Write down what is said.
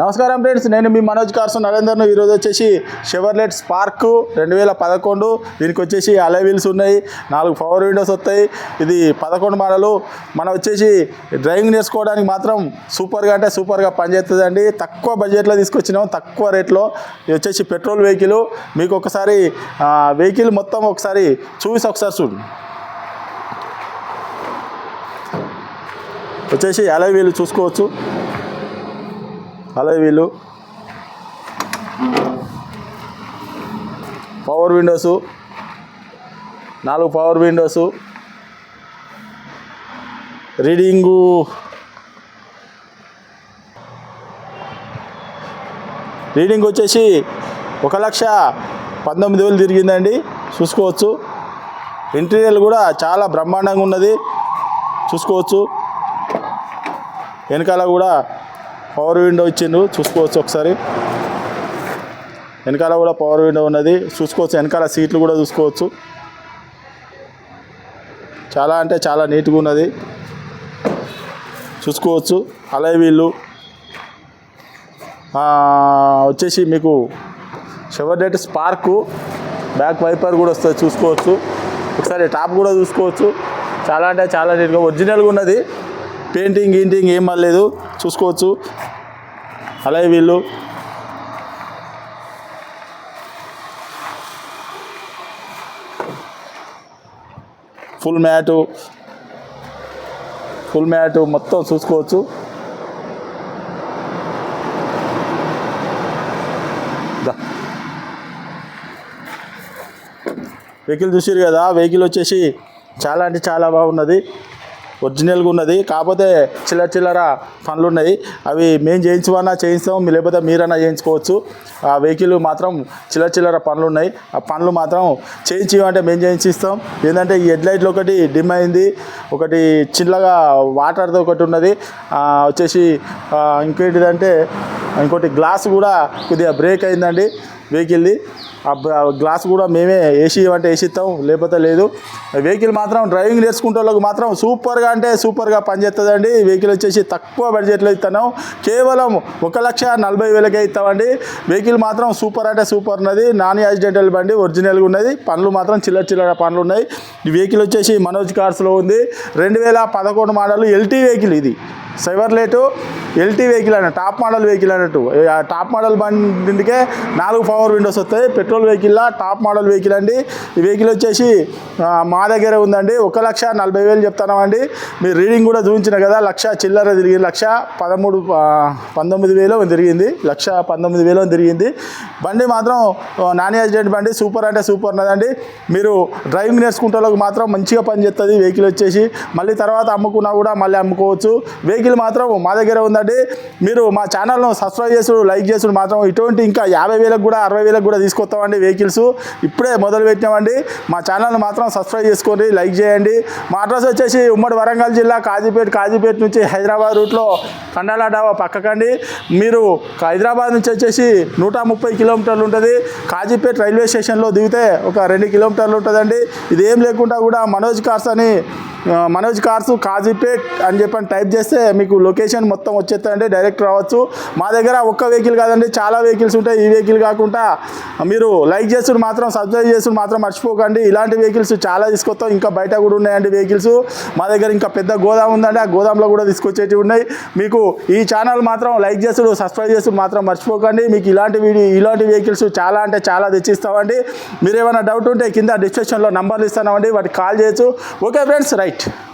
నమస్కారం ఫ్రెండ్స్ నేను మీ మనోజ్ కార్సన్ నరేందర్ను. ఈరోజు వచ్చేసి షెవర్లెట్ స్పార్క్ రెండు వేల పదకొండు. దీనికి వచ్చేసి అలైవీల్స్ ఉన్నాయి నాలుగు పవర్ విండోస్ వస్తాయి. ఇది పదకొండు మోడలు. మనం వచ్చేసి డ్రైవింగ్ నేర్చుకోవడానికి మాత్రం సూపర్గా అంటే సూపర్గా పనిచేస్తుందండి. తక్కువ బడ్జెట్లో తీసుకొచ్చినాం తక్కువ రేట్లో. ఇది వచ్చేసి పెట్రోల్ వెహికల్. మీకు ఒకసారి వెహికల్ మొత్తం ఒకసారి చూసి ఒకసారి చూడు. వచ్చేసి అలవీలు చూసుకోవచ్చు. అలాగే వీళ్ళు. పవర్ విండోసు నాలుగు పవర్ విండోసు రీడింగు రీడింగ్ వచ్చేసి ఒక లక్ష పంతొమ్మిది వేలు తిరిగిందండి. చూసుకోవచ్చు. ఇంటీరియర్ కూడా చాలా బ్రహ్మాండంగా ఉన్నది. చూసుకోవచ్చు. వెనకాల కూడా పవర్ విండో ఇచ్చిండ్రు. చూసుకోవచ్చు ఒకసారి. వెనకాల కూడా పవర్ విండో ఉన్నది. చూసుకోవచ్చు. వెనకాల సీట్లు కూడా చూసుకోవచ్చు. చాలా అంటే చాలా నీట్గా ఉన్నది. చూసుకోవచ్చు. అలై వీళ్ళు. వచ్చేసి మీకు షెవర్లెట్ స్పార్కు బ్యాక్ వైపర్ కూడా వస్తుంది. చూసుకోవచ్చు. ఒకసారి టాప్ కూడా చూసుకోవచ్చు. చాలా అంటే చాలా నీట్గా ఒరిజినల్గా ఉన్నది. పెయింటింగ్ గీంటింగ్ ఏం పర్లేదు చూసుకోవచ్చు. అలాగే వీళ్ళు. Full mat. ఫుల్ మ్యాటు మొత్తం చూసుకోవచ్చు. వెహికల్ చూసారు కదా వెహికల్ వచ్చేసి చాలా అంటే చాలా బాగున్నది. ఒరిజినల్గా ఉన్నది. కాకపోతే చిల్లర చిల్లర పనులు ఉన్నాయి. అవి మేము చేయించమన్నా చేయిస్తాం లేకపోతే మీరన్నా చేయించుకోవచ్చు. ఆ వెహికల్ మాత్రం చిల్లర చిల్లర పనులు ఉన్నాయి. ఆ పనులు మాత్రం చేయించమంటే మేము చేయించిస్తాం. ఏంటంటే ఈ హెడ్ లైట్లు ఒకటి డిమ్ అయింది. ఒకటి చిన్నగా వాటర్ది ఒకటి ఉన్నది. వచ్చేసి ఇంకేంటిదంటే ఇంకోటి గ్లాస్ కూడా కొద్దిగా బ్రేక్ అయిందండి. వెహికల్ది ఆ గ్లాస్ కూడా మేమే ఏసీ అంటే ఏసీ ఇస్తాం లేకపోతే లేదు. వెహికల్ మాత్రం డ్రైవింగ్ నేర్చుకుంటే వాళ్ళకి మాత్రం సూపర్గా అంటే సూపర్గా పనిచేస్తుందండి వెహికల్ వచ్చేసి తక్కువ బడ్జెట్లో ఇస్తున్నాం కేవలం ఒక లక్ష నలభై వేలకే ఇస్తామండి వెహికల్ మాత్రం సూపర్ అంటే సూపర్ ఉన్నది. నాన్ యాక్సిడెంటల్ బండి ఒరిజినల్గా ఉన్నది. పనులు మాత్రం చిల్లర చిల్లర పనులు ఉన్నాయి. ఈ వెహికల్ వచ్చేసి మనోజ్ కార్స్లో ఉంది. రెండు వేల పదకొండు మోడల్ ఎల్టీ వెహికల్ ఇది. సైవర్లేటు ఎల్టీ వెహికల్ అన్న టాప్ మోడల్ వెహికల్ అన్నట్టు. టాప్ మోడల్ బండికే నాలుగు పవర్ విండోస్ వస్తాయి. పెట్రోల్ వెహికల్లా టాప్ మోడల్ వెహికల్ అండి. ఈ వెహికల్ వచ్చేసి మా దగ్గర ఉందండి. ఒక లక్ష నలభై వేలు చెప్తున్నామండి మీరు రీడింగ్ కూడా చూపించిన కదా లక్ష చిల్లర తిరిగింది. లక్ష పదమూడు పంతొమ్మిది వేలు తిరిగింది. లక్ష పంతొమ్మిది వేలు తిరిగింది. బండి మాత్రం నాన్ యాక్సిడెంట్ బండి సూపర్ అంటే సూపర్ ఉన్నదండి. మీరు డ్రైవింగ్ నేర్చుకుంటే మాత్రం మంచిగా పనిచేస్తుంది వెహికల్ వచ్చేసి. మళ్ళీ తర్వాత అమ్ముకున్నా కూడా మళ్ళీ అమ్ముకోవచ్చు. వెహికల్ మాత్రం మా దగ్గర ఉందండి. మీరు మా ఛానల్ను సబ్స్క్రైబ్ చేసుడు లైక్ చేసుడు మాత్రం ఇటువంటి ఇంకా యాభై వేలకు కూడా అరవై వేలకు కూడా తీసుకొస్తామండి వెహికల్స్. ఇప్పుడే మొదలు పెట్టామండి మా ఛానల్ని మాత్రం సబ్స్క్రైబ్ చేసుకోండి లైక్ చేయండి. మా అడ్రస్ వచ్చేసి ఉమ్మడి వరంగల్ జిల్లా కాజీపేట కాజీపేట నుంచి హైదరాబాద్ రూట్లో కండాల డాబా పక్కకండి. మీరు హైదరాబాద్ నుంచి వచ్చేసి నూట ముప్పై కిలోమీటర్లు ఉంటుంది. కాజీపేట రైల్వే స్టేషన్లో దిగితే ఒక రెండు కిలోమీటర్లు ఉంటుందండి. ఇది ఏం లేకుండా కూడా మనోజ్ కార్స్ అని మనోజ్ కార్స్ కాజీపేట్ అని చెప్పని టైప్ చేస్తే మీకు లొకేషన్ మొత్తం వచ్చేస్తుందండి డైరెక్ట్ రావచ్చు. మా దగ్గర ఒక్క వెహికల్ కాదండి చాలా వెహికల్స్ ఉంటాయి. ఈ వెహికల్ కాకుండా మీరు లైక్ చేసుడు మాత్రం సబ్స్క్రైబ్ చేసుడు మాత్రం మర్చిపోకండి. ఇలాంటి వెహికల్స్ చాలా తీసుకొస్తాం. ఇంకా బయట కూడా ఉన్నాయండి వెహికల్స్. మా దగ్గర ఇంకా పెద్ద గోదాం ఉందండి. ఆ గోదాంలో కూడా తీసుకొచ్చేటివి ఉన్నాయి. మీకు ఈ ఛానల్ మాత్రం లైక్ చేస్తుడు సబ్స్క్రైబ్ చేస్తుడు మాత్రం మర్చిపోకండి. మీకు ఇలాంటి వీడియో ఇలాంటి వెహికల్స్ చాలా అంటే చాలా తెచ్చిస్తామండి. మీరు ఏమైనా డౌట్ ఉంటే కింద డిస్క్రిప్షన్లో నంబర్లు ఇస్తామండి వాటికి కాల్ చేయొచ్చు. Okay friends right. right.